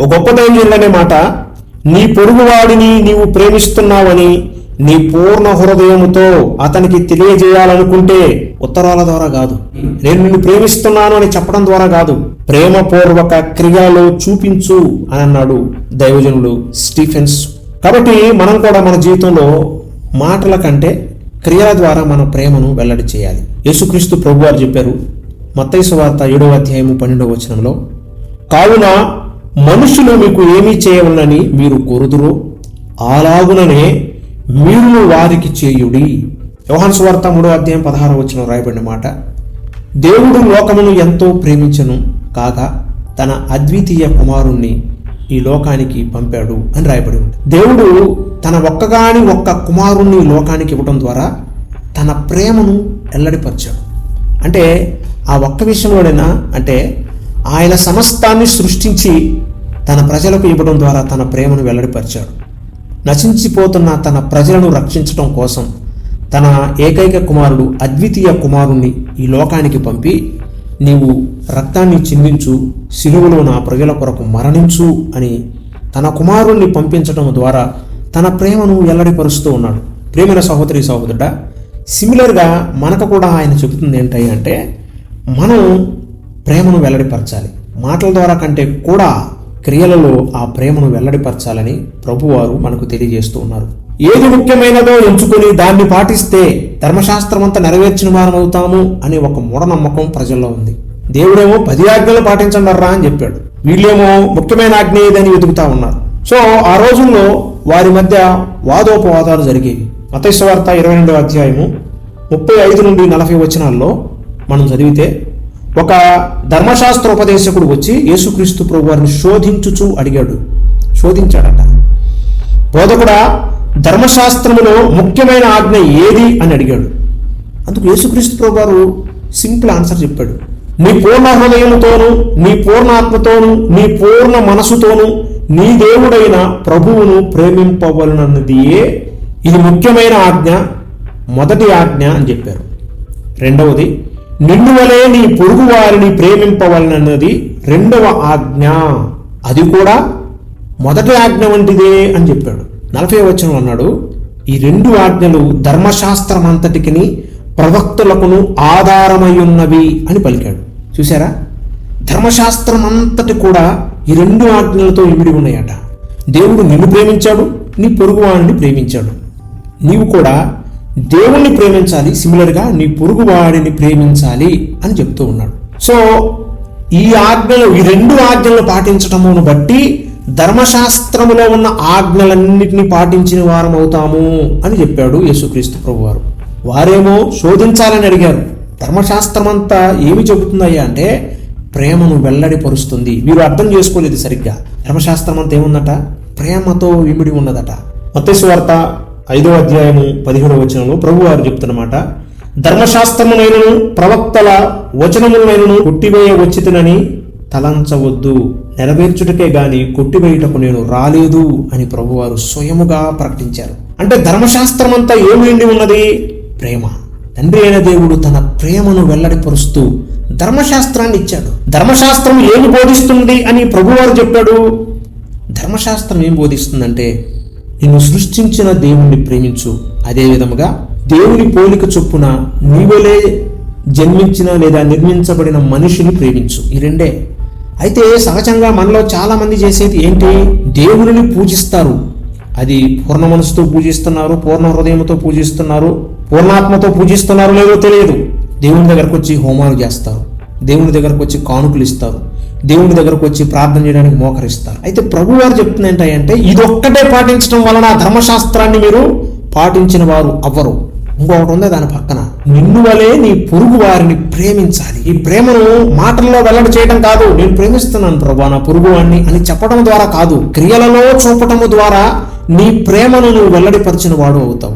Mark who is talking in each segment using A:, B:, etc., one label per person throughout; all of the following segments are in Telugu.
A: ఓ గొప్ప దైవజనులనే మాట? నీ పొరుగువాడిని నీవు ప్రేమిస్తున్నావని నీ పూర్ణ హృదయముతో అతనికి తెలియజేయాలనుకుంటే ఉత్తరాల ద్వారా కాదు. నేను నిన్ను ప్రేమిస్తున్నాను అని చెప్పడం ద్వారా కాదు. ప్రేమపూర్వక క్రియలో చూపించు అని అన్నాడు దైవజనుడు స్టీఫెన్స్ కాబట్టి మనం కూడా మన జీవితంలో మాటల కంటే క్రియల ద్వారా మన ప్రేమను వెల్లడి చేయాలి. యేసుక్రీస్తు ప్రభు వారు చెప్పారు మత్తైసు వార్త ఏడవ అధ్యాయము పన్నెండవ వచనంలో కావున మనుషులు మీకు ఏమీ చేయవలనని మీరు కోరుదురో. అలాగుననే మీరు వారికి చేయుడి. యోహాను సువార్త మూడో అధ్యాయం పదహారు వచ్చిన రాయబడిన మాట. దేవుడు లోకమును ఎంతో ప్రేమించను కాగా తన అద్వితీయ కుమారుణ్ణి ఈ లోకానికి పంపాడు అని రాయబడి ఉంది. దేవుడు తన ఒక్కగాని ఒక్క కుమారుణ్ణి లోకానికి ఇవ్వడం ద్వారా తన ప్రేమను ఎల్లడిపరిచాడు. అంటే ఆ ఒక్క విషయంలోనైనా అంటే ఆయన సమస్తాన్ని సృష్టించి తన ప్రజలకు ఇవ్వడం ద్వారా తన ప్రేమను వెల్లడిపరిచాడు. నశించిపోతున్న తన ప్రజలను రక్షించడం కోసం తన ఏకైక కుమారుడు అద్వితీయ కుమారుణ్ణి ఈ లోకానికి పంపి నీవు రక్తాన్ని చిందించు సిలువలో నా ప్రజల కొరకు మరణించు అని తన కుమారుణ్ణి పంపించడం ద్వారా తన ప్రేమను వెల్లడిపరుస్తూ ఉన్నాడు. ప్రేమైన సహోదరి సహోదరుడ సిమిలర్గా మనకు కూడా ఆయన చెబుతుంది ఏంటి అంటే మనం ప్రేమను వెల్లడిపరచాలి. మాటల ద్వారా కంటే కూడా క్రియలలో ఆ ప్రేమను వెల్లడిపరచాలని ప్రభువారు మనకు తెలియజేస్తూ ఉన్నారు. ఏది ముఖ్యమైనదో ఎంచుకొని దాన్ని పాటిస్తే ధర్మశాస్త్రం అంతా నెరవేర్చిన వారం అవుతాము అనే ఒక మూఢనమ్మకం ప్రజల్లో ఉంది. దేవుడేమో పది ఆజ్ఞలు పాటించండర్రా అని చెప్పాడు. వీళ్ళేమో ముఖ్యమైన ఆజ్ఞ ఏదని వెతుకుతా ఉన్నారు. సో ఆ రోజుల్లో వారి మధ్య వాదోపవాదాలు జరిగేవి. మతేశ్వార్త ఇరవై రెండవ అధ్యాయము ముప్పై ఐదు నుండి నలభై వచనాల్లో మనం చదివితే ఒక ధర్మశాస్త్రోపదేశకుడు వచ్చి యేసుక్రీస్తు ప్రభు వారిని శోధించుచు అడిగాడు. శోధించాడట. బోధకుడా ధర్మశాస్త్రములో ముఖ్యమైన ఆజ్ఞ ఏది అని అడిగాడు. అందుకు యేసుక్రీస్తు ప్రభు వారు సింపుల్ ఆన్సర్ చెప్పాడు. నీ పూర్ణ హృదయముతోను నీ పూర్ణాత్మతోను నీ పూర్ణ మనసుతోను నీ దేవుడైన ప్రభువును ప్రేమింపవలనన్నదియే ఇది ముఖ్యమైన ఆజ్ఞ మొదటి ఆజ్ఞ అని చెప్పారు. రెండవది నిన్ను వలే నీ పొరుగు వారిని ప్రేమింపవలనన్నది రెండవ ఆజ్ఞ. అది కూడా మొదటి ఆజ్ఞ వంటిదే అని చెప్పాడు. నలభై వచనం అన్నాడు ఈ రెండు ఆజ్ఞలు ధర్మశాస్త్రం అంతటికి ప్రవక్తులకును ఆధారమై ఉన్నవి అని పలికాడు. చూసారా ధర్మశాస్త్రం అంతటి కూడా ఈ రెండు ఆజ్ఞలతో ఇమిడి ఉన్నాయట. దేవుడు నిన్ను ప్రేమించాడు నీ పొరుగువాడిని ప్రేమించాడు. నీవు కూడా దేవుణ్ణి ప్రేమించాలి సిమిలర్గా నీ పొరుగు వాడిని ప్రేమించాలి అని చెప్తూ ఉన్నాడు. సో ఈ ఆజ్ఞలు ఈ రెండు ఆజ్ఞలను పాటించటమును బట్టి ధర్మశాస్త్రములో ఉన్న ఆజ్ఞలన్నింటినీ పాటించిన వారం అవుతాము అని చెప్పాడు యేసుక్రీస్తు ప్రభువారు. వారేమో శోధించాలని అడిగారు. ధర్మశాస్త్రం అంతా ఏమి చెబుతుందయ్యా అంటే ప్రేమను వెల్లడిపరుస్తుంది. వీరు అర్థం చేసుకోలేదు సరిగ్గా. ధర్మశాస్త్రం అంతా ఏముందట? ప్రేమతో విమిడి ఉన్నదట. మత్తేశ్వార్త ఐదో అధ్యాయము పదిహేడవ వచనంలో ప్రభు వారు చెప్తున్నమాట ధర్మశాస్త్రమునైనను ప్రవక్తల వచనములైనను కొట్టివేయ వచ్చితనని తలంచవద్దు. నెరవేర్చుటకే గాని కొట్టివేయుటకు నేను రాలేదు అని ప్రభువారు స్వయముగా ప్రకటించారు. అంటే ధర్మశాస్త్రం అంతా ఏమి ఉన్నది? ప్రేమ. తండ్రి అయిన దేవుడు తన ప్రేమను వెల్లడిపరుస్తూ ధర్మశాస్త్రాన్ని ఇచ్చాడు. ధర్మశాస్త్రం ఏమి బోధిస్తుంది అని ప్రభువారు చెప్పాడు. ధర్మశాస్త్రం ఏం బోధిస్తుందంటే నిన్ను సృష్టించిన దేవుణ్ణి ప్రేమించు. అదే విధముగా దేవుని పోలిక చొప్పున నీవలే జన్మించిన లేదా నిర్మించబడిన మనిషిని ప్రేమించు. ఈ రెండే. అయితే సహజంగా మనలో చాలా మంది చేసేది ఏంటి? దేవుడిని పూజిస్తారు. అది పూర్ణ మనసుతో పూజిస్తున్నారు పూర్ణ హృదయంతో పూజిస్తున్నారు పూర్ణాత్మతో పూజిస్తున్నారు లేదో తెలియదు. దేవుని దగ్గరకు వచ్చి హోమాలు చేస్తారు. దేవుని దగ్గరకు వచ్చి కానుకలు ఇస్తారు. దేవుని దగ్గరకు వచ్చి ప్రార్థన చేయడానికి మోకరిస్తారు. అయితే ప్రభు వారు చెప్తుంది ఏంటంటే ఇదొక్కటే పాటించడం వలన ధర్మశాస్త్రాన్ని మీరు పాటించిన వారు అవ్వరు. ఇంకొకటి ఉంది దాని పక్కన. నిన్ను వలే నీ పొరుగు వారిని ప్రేమించాలి. ఈ ప్రేమను మాటల్లో వెల్లడి చేయడం కాదు. నేను ప్రేమిస్తున్నాను ప్రభా నా పొరుగు వాడిని అని చెప్పడం ద్వారా కాదు. క్రియలలో చూపటము ద్వారా నీ ప్రేమను నువ్వు వెల్లడిపరిచిన వాడు అవుతావు.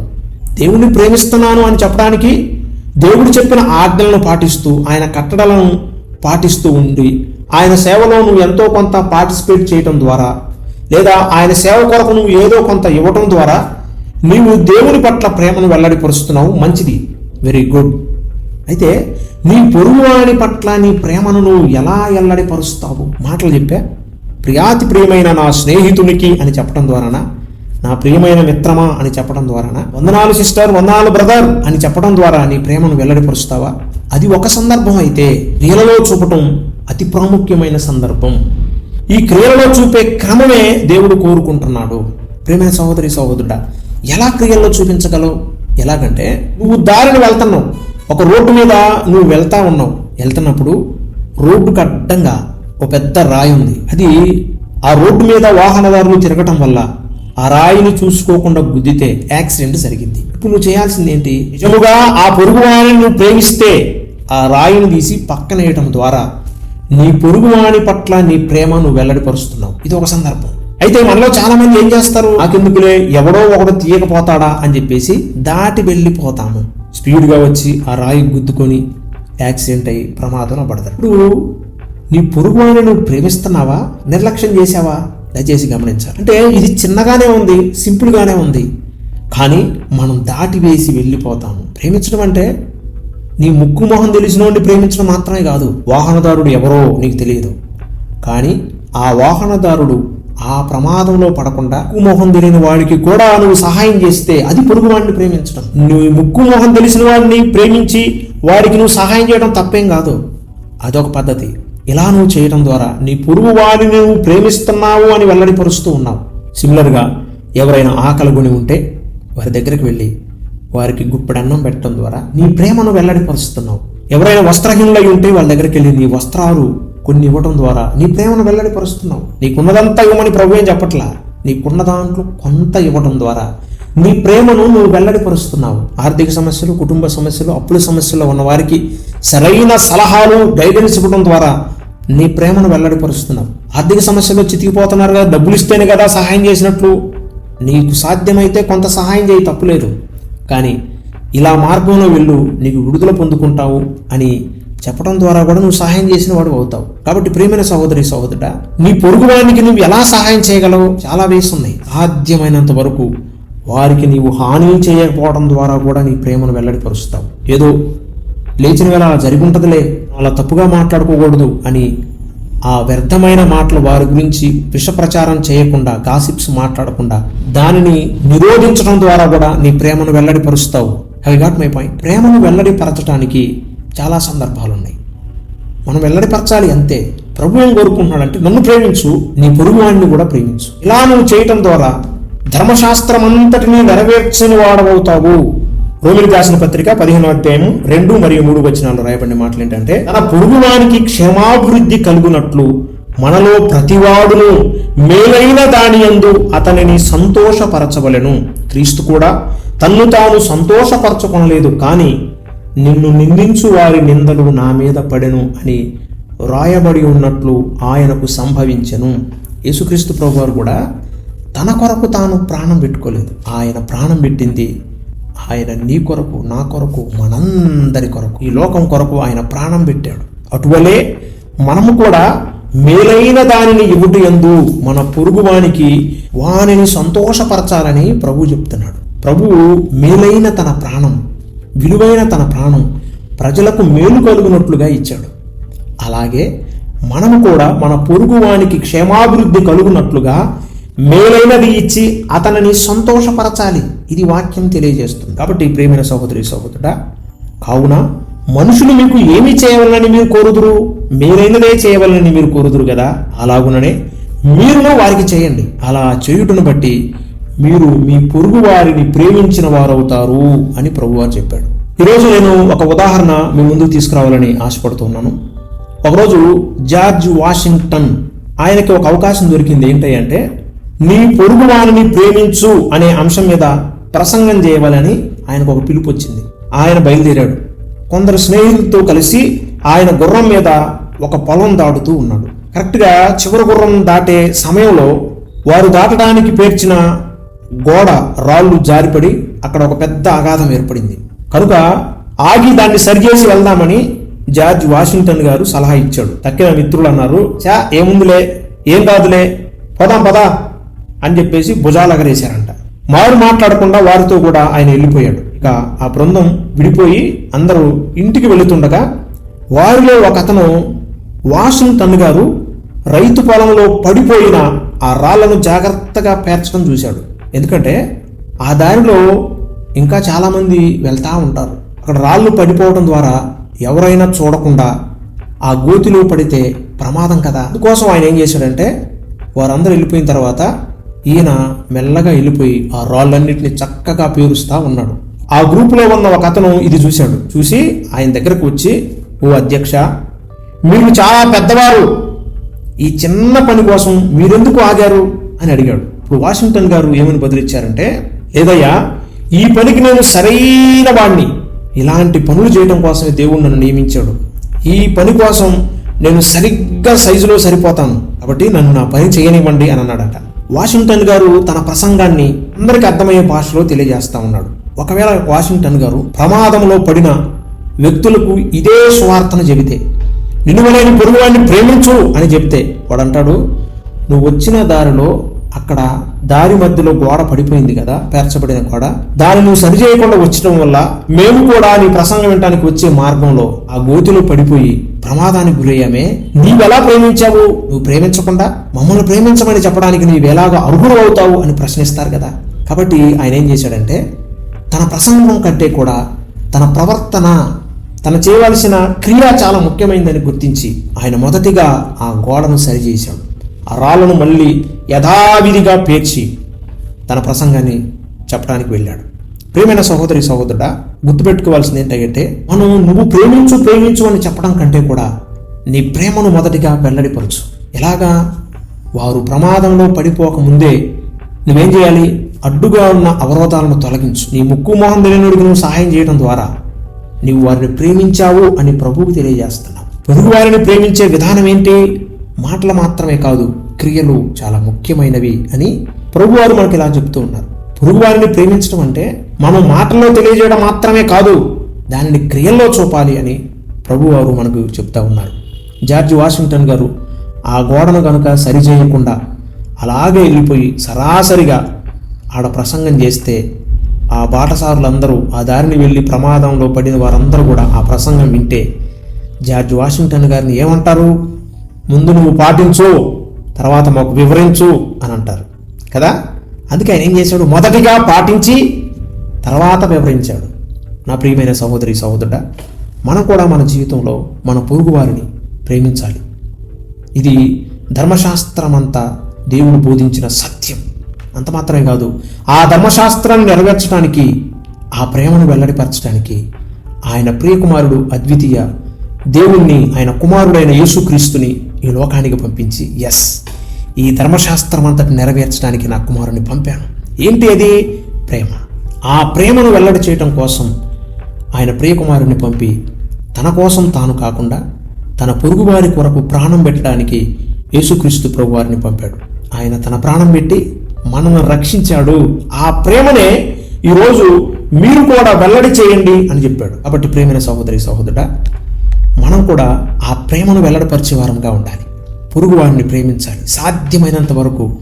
A: దేవుణ్ణి ప్రేమిస్తున్నాను అని చెప్పడానికి దేవుడు చెప్పిన ఆజ్ఞలను పాటిస్తూ ఆయన కట్టడలను పాటిస్తూ ఉండి ఆయన సేవలో నువ్వు ఎంతో కొంత పార్టిసిపేట్ చేయటం ద్వారా లేదా ఆయన సేవ కొరకు నువ్వు ఏదో కొంత ఇవ్వటం ద్వారా నీవు దేవుని పట్ల ప్రేమను వెల్లడిపరుస్తున్నావు. మంచిది. వెరీ గుడ్ అయితే నీ పొరుగువాడి పట్ల నీ ప్రేమను నువ్వు ఎలా వెల్లడిపరుస్తావు? మాటలు చెప్పా. ప్రియాతి ప్రియమైన నా స్నేహితునికి అని చెప్పడం ద్వారానా? నా ప్రియమైన మిత్రమా అని చెప్పడం ద్వారానా? వందనాలు సిస్టర్ వందనాలు బ్రదర్ అని చెప్పడం ద్వారా నీ ప్రేమను వెల్లడిపరుస్తావా? అది ఒక సందర్భం అయితే నీలలో చూపటం అతి ప్రాముఖ్యమైన సందర్భం. ఈ క్రియలలో చూపే క్రమమే దేవుడు కోరుకుంటున్నాడు. ప్రేమ సహోదరి సహోదరుడా ఎలా క్రియల్లో చూపించగలవు? ఎలాగంటే నువ్వు దారిని వెళ్తున్నావు. ఒక రోడ్డు మీద నువ్వు వెళ్తా ఉన్నావు. వెళ్తున్నప్పుడు రోడ్డుకు అడ్డంగా ఒక పెద్ద రాయి ఉంది. అది ఆ రోడ్డు మీద వాహనదారులు తిరగటం వల్ల ఆ రాయిని చూసుకోకుండా గుద్దితే యాక్సిడెంట్ జరిగింది. ఇప్పుడు నువ్వు చేయాల్సింది ఏంటి? నిజముగా ఆ పొరుగు వారిని నువ్వు ప్రేమిస్తే ఆ రాయిని తీసి పక్కన వేయటం ద్వారా నీ పొరుగువాని పట్ల నీ ప్రేమ నువ్వు వెల్లడిపరుస్తున్నావు. ఇది ఒక సందర్భం. అయితే మనలో చాలా మంది ఏం చేస్తారు? నాకెందుకులే ఎవడో ఒకడు తీయకపోతాడా? అని చెప్పేసి దాటి వెళ్ళిపోతాము. స్పీడ్గా వచ్చి ఆ రాయి గుద్దుకొని యాక్సిడెంట్ అయ్యి ప్రమాదంలో పడతారు. ఇప్పుడు నీ పొరుగువాని నువ్వు ప్రేమిస్తున్నావా? నిర్లక్ష్యం చేసావా దయచేసి గమనించాలి. అంటే ఇది చిన్నగానే ఉంది సింపుల్గానే ఉంది. కానీ మనం దాటి వేసి వెళ్ళిపోతాము. ప్రేమించడం అంటే నీ ముక్కు మొహం తెలిసినోడిని ప్రేమించడం మాత్రమే కాదు వాహనదారుడు ఎవరో నీకు తెలియదు. కానీ ఆ వాహనదారుడు ఆ ప్రమాదంలో పడకుండా ముక్కు మొహం తెలియని వాడికి కూడా నువ్వు సహాయం చేస్తే అది పొరుగు వాడిని ప్రేమించడం. నువ్వు ముక్కు మొహం తెలిసిన వాడిని ప్రేమించి వాడికి నువ్వు సహాయం చేయడం తప్పేం కాదు. అదొక పద్ధతి. ఇలా నువ్వు చేయడం ద్వారా నీ పొరుగు వాడిని నువ్వు ప్రేమిస్తున్నావు అని వెల్లడిపరుస్తూ ఉన్నావు. సిమిలర్గా ఎవరైనా ఆకలి ఉంటే వారి దగ్గరికి వెళ్ళి వారికి గుప్పెడన్నం పెట్టడం ద్వారా నీ ప్రేమను వెల్లడిపరుస్తున్నావు. ఎవరైనా వస్త్రహీనులై ఉంటే వాళ్ళ దగ్గరికి వెళ్ళి నీ వస్త్రాలు కొన్ని ఇవ్వడం ద్వారా నీ ప్రేమను వెల్లడిపరుస్తున్నావు. నీకున్నదంతా ఇవ్వమని ప్రభు ఏం చెప్పట్లా? నీకున్న దాంట్లో కొంత ఇవ్వడం ద్వారా నీ ప్రేమను నువ్వు వెల్లడిపరుస్తున్నావు. ఆర్థిక సమస్యలు కుటుంబ సమస్యలు అప్పుల సమస్యలు ఉన్న వారికి సరైన సలహాలు గైడెన్స్ ఇవ్వడం ద్వారా నీ ప్రేమను వెల్లడిపరుస్తున్నావు. ఆర్థిక సమస్యలు చితికిపోతున్నారు కదా డబ్బులు ఇస్తేనే కదా సహాయం చేసినట్లు. నీకు సాధ్యమైతే కొంత సహాయం చేయి తప్పులేదు. కానీ ఇలా మార్గంలో వెళ్ళు నీకు విడుదల పొందుకుంటావు అని చెప్పడం ద్వారా కూడా నువ్వు సహాయం చేసిన వాడు అవుతావు. కాబట్టి ప్రియమైన సహోదరి సహోదరుడ నీ పొరుగువానికి నువ్వు ఎలా సహాయం చేయగలవు? చాలా వేసి ఉన్నాయి. సాధ్యమైనంత వరకు వారికి నీవు హాని చేయకపోవడం ద్వారా కూడా నీ ప్రేమను వెల్లడిపరుస్తావు. ఏదో లేచిన వేళ అలా జరిగి ఉంటుందిలే అలా తప్పుగా మాట్లాడుకోకూడదు అని ఆ వ్యర్థమైన మాటలు వారి గురించి విషప్రచారం చేయకుండా గాసిప్స్ మాట్లాడకుండా దానిని నిరోధించడం ద్వారా కూడా నీ ప్రేమను వెల్లడిపరుస్తావు. హై గాట్ మై పాయింట్ ప్రేమను వెల్లడిపరచడానికి చాలా సందర్భాలు ఉన్నాయి మనం వెల్లడిపరచాలి అంతే. ప్రభు ఏం కోరుకుంటున్నాడంటే నన్ను ప్రేమించు నీ పొరుగువాడిని కూడా ప్రేమించు. ఇలా నువ్వు చేయటం ద్వారా ధర్మశాస్త్రం అంతటినీ నెరవేర్చని వాడవవుతావు. రోమిలి రాసిన పత్రిక పదిహేను అధ్యాయం రెండు మరియు మూడు వచనాలు రాయబడిన మాటలు ఏంటంటే తన పొరుగువానికి క్షేమాభివృద్ధి కలుగునట్లు మనలో ప్రతివాడును మేలైన దాని యందు అతనిని సంతోషపరచవలెను. క్రీస్తు కూడా తన్ను తాను సంతోషపరచుకొనలేదు కానీ నిన్ను నిందించు వారి నిందలు నా మీద పడెను అని రాయబడి ఉన్నట్లు ఆయనకు సంభవించెను. యేసుక్రీస్తు ప్రభు వారు కూడా తన కొరకు తాను ప్రాణం పెట్టుకోలేదు. ఆయన ప్రాణం పెట్టింది ఆయన నీ కొరకు నా కొరకు మనందరి కొరకు ఈ లోకం కొరకు ఆయన ప్రాణం పెట్టాడు. అటువలే మనము కూడా మేలైన దానిని ఇవ్వుట ఎందు మన పొరుగువానికి వానిని సంతోషపరచాలని ప్రభు చెప్తున్నాడు. ప్రభువు మేలైన తన ప్రాణం విలువైన తన ప్రాణం ప్రజలకు మేలు కలుగునట్లుగా ఇచ్చాడు. అలాగే మనము కూడా మన పొరుగువానికి క్షేమాభివృద్ధి కలుగునట్లుగా మేలైనది ఇచ్చి అతనిని సంతోషపరచాలి. ఇది వాక్యం తెలియజేస్తుంది. కాబట్టి ప్రేమైన సహోదరి సహోదరుడా కావున మనుషులు మీకు ఏమి చేయవలనని మీరు కోరుదురు? మేలైనదే చేయవలనని మీరు కోరుదురు కదా? అలాగుననే మీరును వారికి చేయండి. అలా చేయుటను బట్టి మీరు మీ పొరుగు వారిని ప్రేమించిన వారవుతారు అని ప్రభువారు చెప్పాడు. ఈరోజు నేను ఒక ఉదాహరణ మీ ముందుకు తీసుకురావాలని ఆశపడుతున్నాను ఒకరోజు జార్జ్ వాషింగ్టన్ ఆయనకి ఒక అవకాశం దొరికింది. ఏంటంటే నీ పొరుగు వారిని ప్రేమించు అనే అంశం మీద ప్రసంగం చేయవాలని ఆయనకు ఒక పిలుపు వచ్చింది. ఆయన బయలుదేరాడు. కొందరు స్నేహితులతో కలిసి ఆయన గుర్రం మీద ఒక పొలం దాటుతూ ఉన్నాడు. కరెక్ట్గా చివరి గుర్రం దాటే సమయంలో వారు దాటడానికి పేర్చిన గోడ రాళ్ళు జారిపడి అక్కడ ఒక పెద్ద అగాధం ఏర్పడింది. కనుక ఆగి దాన్ని సరిచేసి వెళ్దామని జార్జ్ వాషింగ్టన్ గారు సలహా ఇచ్చాడు. తక్కిన మిత్రులు అన్నారు చా ఏముందిలే? ఏం కాదులే? పోదాం పదా. అని చెప్పేసి భుజాలు ఎగరేశారంట మారు మాట్లాడకుండా వారితో కూడా ఆయన వెళ్ళిపోయాడు. ఇక ఆ బృందం విడిపోయి అందరూ ఇంటికి వెళుతుండగా వారిలో ఒక అతను వాషింగ్టన్ గారు రైతు పొలంలో పడిపోయిన ఆ రాళ్ళను జాగ్రత్తగా పేర్చడం చూశాడు. ఎందుకంటే ఆ దారిలో ఇంకా చాలామంది వెళ్తూ ఉంటారు. అక్కడ రాళ్ళు పడిపోవడం ద్వారా ఎవరైనా చూడకుండా ఆ గోతిలో పడితే ప్రమాదం కదా. అందుకోసం ఆయన ఏం చేశాడంటే వారందరూ వెళ్ళిపోయిన తర్వాత ఈయన మెల్లగా వెళ్ళిపోయి ఆ రాళ్ళన్నింటినీ చక్కగా పేరుస్తూ ఉన్నాడు. ఆ గ్రూపులో ఉన్న ఒక అతను ఇది చూశాడు. చూసి ఆయన దగ్గరకు వచ్చి ఓ అధ్యక్ష మీరు చాలా పెద్దవారు. ఈ చిన్న పని కోసం మీరెందుకు ఆగారు? అని అడిగాడు. ఇప్పుడు వాషింగ్టన్ గారు ఏమని బదిలిచ్చారంటే లేదయ్యా ఈ పనికి నేను సరైన వాణ్ణి. ఇలాంటి పనులు చేయడం కోసమే దేవుడు నన్ను నియమించాడు. ఈ పని కోసం నేను సరిగ్గా సైజులో సరిపోతాను. కాబట్టి నన్ను నా పని చేయనివ్వండి అని అన్నాడట. వాషింగ్టన్ గారు తన ప్రసంగాన్ని అందరికీ అర్థమయ్యే భాషలో తెలియజేస్తా ఉన్నాడు. ఒకవేళ వాషింగ్టన్ గారు ప్రమాదంలో పడిన వ్యక్తులకు ఇదే సువార్తను చెబితే నిన్ను పొరుగువాడిని ప్రేమించు అని చెప్తే వాడంటాడు నువ్వు వచ్చిన దారిలో అక్కడ దారి మధ్యలో గోడ పడిపోయింది కదా పేర్చబడిన గోడ. దాన్ని నువ్వు సరి చేయకుండా వచ్చటం వల్ల మేము కూడా నీ ప్రసంగం వినటానికి వచ్చే మార్గంలో ఆ గోతిలో పడిపోయి ప్రమాదానికి గురయ్యామే. నీవెలా ప్రేమించావు? నువ్వు ప్రేమించకుండా మమ్మల్ని ప్రేమించమని చెప్పడానికి నీవెలాగా అర్హుడు అవుతావు అని ప్రశ్నిస్తారు కదా. కాబట్టి ఆయన ఏం చేశాడంటే తన ప్రసంగం కంటే కూడా తన ప్రవర్తన తన చేయవలసిన క్రియ చాలా ముఖ్యమైనదని గుర్తించి ఆయన మొదటిగా ఆ గోడను సరిచేశాడు ఆ రాళ్ళను మళ్ళీ యథావిధిగా పేర్చి తన ప్రసంగాన్ని చెప్పడానికి వెళ్ళాడు. ప్రేమైన సహోదరి సహోదరుడా గుర్తుపెట్టుకోవాల్సింది ఏంటంటే మనం నువ్వు ప్రేమించు ప్రేమించు అని చెప్పడం కంటే కూడా నీ ప్రేమను మొదటిగా వెల్లడిపరచు. ఎలాగా? వారు ప్రమాదంలో పడిపోక ముందే నువ్వేం చేయాలి? అడ్డుగా ఉన్న అవరోధాలను తొలగించు. నీ ముక్కు మొహం తెలియనుడికి నువ్వు సహాయం చేయడం ద్వారా నీవు వారిని ప్రేమించావు అని ప్రభువుకు తెలియజేస్తున్నావు. పొరుగు వారిని ప్రేమించే విధానం ఏంటి? మాటలు మాత్రమే కాదు క్రియలు చాలా ముఖ్యమైనవి అని ప్రభువారు మనకి ఇలా చెప్తూ ఉన్నారు. పొరుగు వారిని ప్రేమించడం అంటే మనం మాటల్లో తెలియజేయడం మాత్రమే కాదు దానిని క్రియల్లో చూపాలి అని ప్రభువారు మనకు చెప్తా ఉన్నారు. జార్జ్ వాషింగ్టన్ గారు ఆ గోడను కనుక సరిచేయకుండా అలాగే వెళ్ళిపోయి సరాసరిగా ఆడ ప్రసంగం చేస్తే ఆ బాటసారులందరూ ఆ దారిని వెళ్ళి ప్రమాదంలో పడిన వారందరూ కూడా ఆ ప్రసంగం వింటే జార్జ్ వాషింగ్టన్ గారిని ఏమంటారు? ముందు నువ్వు పాటించు తర్వాత మాకు వివరించు అని అంటారు. కదా? అందుకే ఆయన ఏం చేశాడు? మొదటిగా పాటించి తర్వాత వివరించాడు. నా ప్రియమైన సహోదరి సహోదరుడ మనం కూడా మన జీవితంలో మన పొరుగు వారిని ప్రేమించాలి. ఇది ధర్మశాస్త్రమంతా దేవుడు బోధించిన సత్యం. అంత మాత్రమే కాదు ఆ ధర్మశాస్త్రాన్ని నెరవేర్చడానికి ఆ ప్రేమను వెల్లడిపరచడానికి ఆయన ప్రియకుమారుడు అద్వితీయ దేవుణ్ణి ఆయన కుమారుడైన యేసుక్రీస్తుని ఈ లోకానికి పంపించి ఎస్ ఈ ధర్మశాస్త్రం అంతటి నెరవేర్చడానికి నా కుమారుని పంపాను. ఏంటి అది? ప్రేమ. ఆ ప్రేమను వెల్లడి చేయటం కోసం ఆయన ప్రియకుమారుని పంపి తన కోసం తాను కాకుండా తన పొరుగువారి కొరకు ప్రాణం పెట్టడానికి యేసుక్రీస్తు ప్రభువారిని పంపాడు. ఆయన తన ప్రాణం పెట్టి మనల్ని రక్షించాడు. ఆ ప్రేమనే ఈరోజు మీరు కూడా వెల్లడి చేయండి అని చెప్పాడు. కాబట్టి ప్రేమైన సహోదరి సహోదరుడా మనం కూడా ఆ ప్రేమను వెల్లడిపరిచే వారంగా ఉండాలి. పొరుగు వారిని ప్రేమించాలి. సాధ్యమైనంత వరకు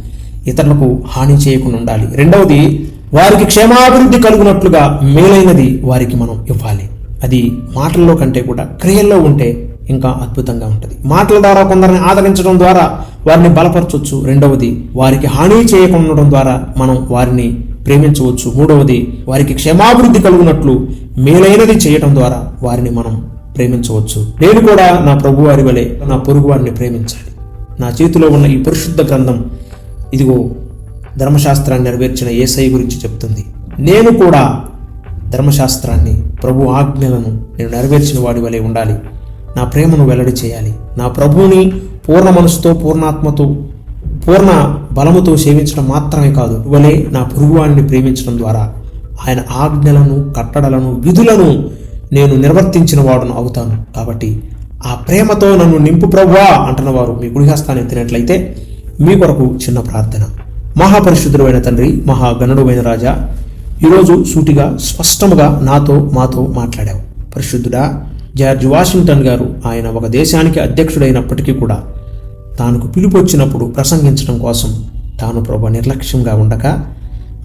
A: ఇతరులకు హాని చేయకుండా ఉండాలి. రెండవది వారికి క్షేమాభివృద్ధి కలుగునట్లుగా మేలైనది వారికి మనం ఇవ్వాలి. అది మాటల్లో కంటే కూడా క్రియల్లో ఉంటే ఇంకా అద్భుతంగా ఉంటుంది. మాటల ద్వారా కొందరిని ఆదరించడం ద్వారా వారిని బలపరచవచ్చు రెండవది వారికి హాని చేయకుండా ఉండడం ద్వారా మనం వారిని ప్రేమించవచ్చు. మూడవది వారికి క్షేమాభివృద్ధి కలుగునట్లు మేలైనది చేయటం ద్వారా వారిని మనం ప్రేమించవచ్చు. నేను కూడా నా ప్రభు వారి వలె నా పొరుగు వారిని ప్రేమించాలి. నా చేతిలో ఉన్న ఈ పరిశుద్ధ గ్రంథం ఇదిగో ధర్మశాస్త్రాన్ని నెరవేర్చిన ఏసై గురించి చెప్తుంది. నేను కూడా ధర్మశాస్త్రాన్ని ప్రభు ఆజ్ఞలను నేను నెరవేర్చిన వాడి వలె ఉండాలి. నా ప్రేమను వెల్లడి చేయాలి. నా ప్రభువుని పూర్ణ మనసుతో పూర్ణాత్మతో పూర్ణ బలముతో సేవించడం మాత్రమే కాదు వలే నా పొరుగువాడిని ప్రేమించడం ద్వారా ఆయన ఆజ్ఞలను కట్టడలను విధులను నేను నిర్వర్తించిన వాడును అవుతాను. కాబట్టి ఆ ప్రేమతో నన్ను నింపు ప్రవ్వా అంటున్న వారు మీ గుడిహస్తాన్ని ఎత్తినట్లయితే మీ కొరకు చిన్న ప్రార్థన. మహాపరిశుద్ధుడైన తండ్రి మహాగణుడైన రాజా ఈరోజు సూటిగా స్పష్టముగా నాతో మాతో మాట్లాడావు. పరిశుద్ధుడా జార్జ్ వాషింగ్టన్ గారు ఆయన ఒక దేశానికి అధ్యక్షుడైనప్పటికీ కూడా తానుకు పిలుపు వచ్చినప్పుడు ప్రసంగించడం కోసం తాను ప్రభు నిర్లక్ష్యంగా ఉండక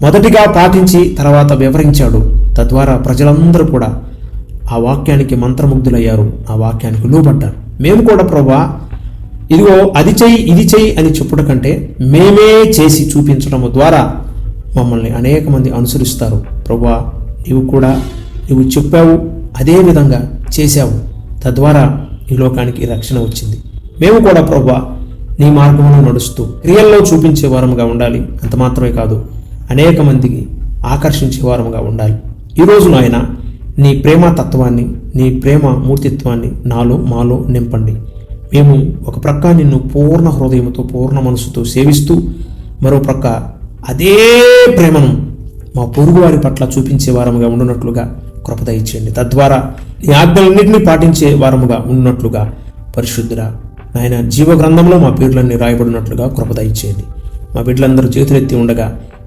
A: మొదటిగా పాటించి తర్వాత వివరించాడు. తద్వారా ప్రజలందరూ కూడా ఆ వాక్యానికి మంత్రముగ్ధులయ్యారు. ఆ వాక్యానికి లోబడ్డారు. మేము కూడా ప్రభా ఇదిగో అది చెయ్యి ఇది చెయ్యి అని చెప్పుట కంటే మేమే చేసి చూపించడం ద్వారా మమ్మల్ని అనేక మంది అనుసరిస్తారు. ప్రభా నీవు కూడా నువ్వు చెప్పావు అదే విధంగా చేశావు. తద్వారా ఈ లోకానికి రక్షణ వచ్చింది. మేము కూడా ప్రభా నీ మార్గంలో నడుస్తూ క్రియల్లో చూపించే వారముగా ఉండాలి. అంత మాత్రమే కాదు అనేక మందికి ఆకర్షించే వారముగా ఉండాలి. ఈరోజు నాయన నీ ప్రేమ తత్వాన్ని నీ ప్రేమ మూర్తిత్వాన్ని నాలో మాలో నింపండి. మేము ఒక ప్రక్క నిన్ను పూర్ణ హృదయంతో పూర్ణ మనసుతో సేవిస్తూ మరో ప్రక్క అదే ప్రేమను మా పొరుగువారి పట్ల చూపించే వారముగా ఉండునట్లుగా కృపద ఇచ్చేయండి తద్వారా నీ ఆజ్ఞలన్నింటినీ పాటించే వారముగా ఉన్నట్లుగా పరిశుద్ధురా నాయన జీవ గ్రంథంలో మా పేర్లన్నీ రాయబడినట్లుగా కృపద ఇచ్చేయండి మా బిడ్డలందరూ చేతులెత్తి ఉండగా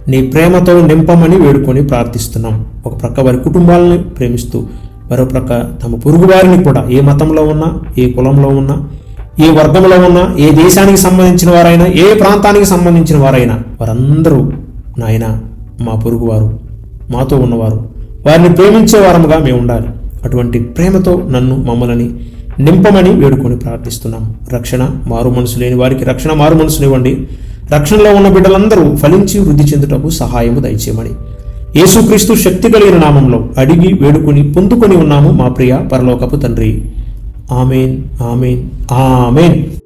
A: నీ ప్రేమతో నింపమని వేడుకొని ప్రార్థిస్తున్నాం. ఒక ప్రక్క వారి కుటుంబాలను ప్రేమిస్తూ మరో ప్రక్క తమ పొరుగు వారిని కూడా ఏ మతంలో ఉన్నా ఏ కులంలో ఉన్నా ఏ వర్గంలో ఉన్నా ఏ దేశానికి సంబంధించిన వారైనా ఏ ప్రాంతానికి సంబంధించిన వారైనా వారందరూ నాయన మా పొరుగువారు మాతో ఉన్నవారు వారిని ప్రేమించే వారముగా మేము ఉండాలి. అటువంటి ప్రేమతో నన్ను మమ్మల్ని నింపమని వేడుకొని ప్రార్థిస్తున్నాం. రక్షణ మారు మనసు లేని వారికి రక్షణ మారు మనసునివ్వండి రక్షణలో ఉన్న బిడ్డలందరూ ఫలించి వృద్ధి చెందుటకు సహాయము దయచేయమని. యేసుక్రీస్తు శక్తి కలిగిన నామంలో అడిగి వేడుకుని పొందుకొని ఉన్నాము మా ప్రియ పరలోకపు తండ్రి. Amen amen amen.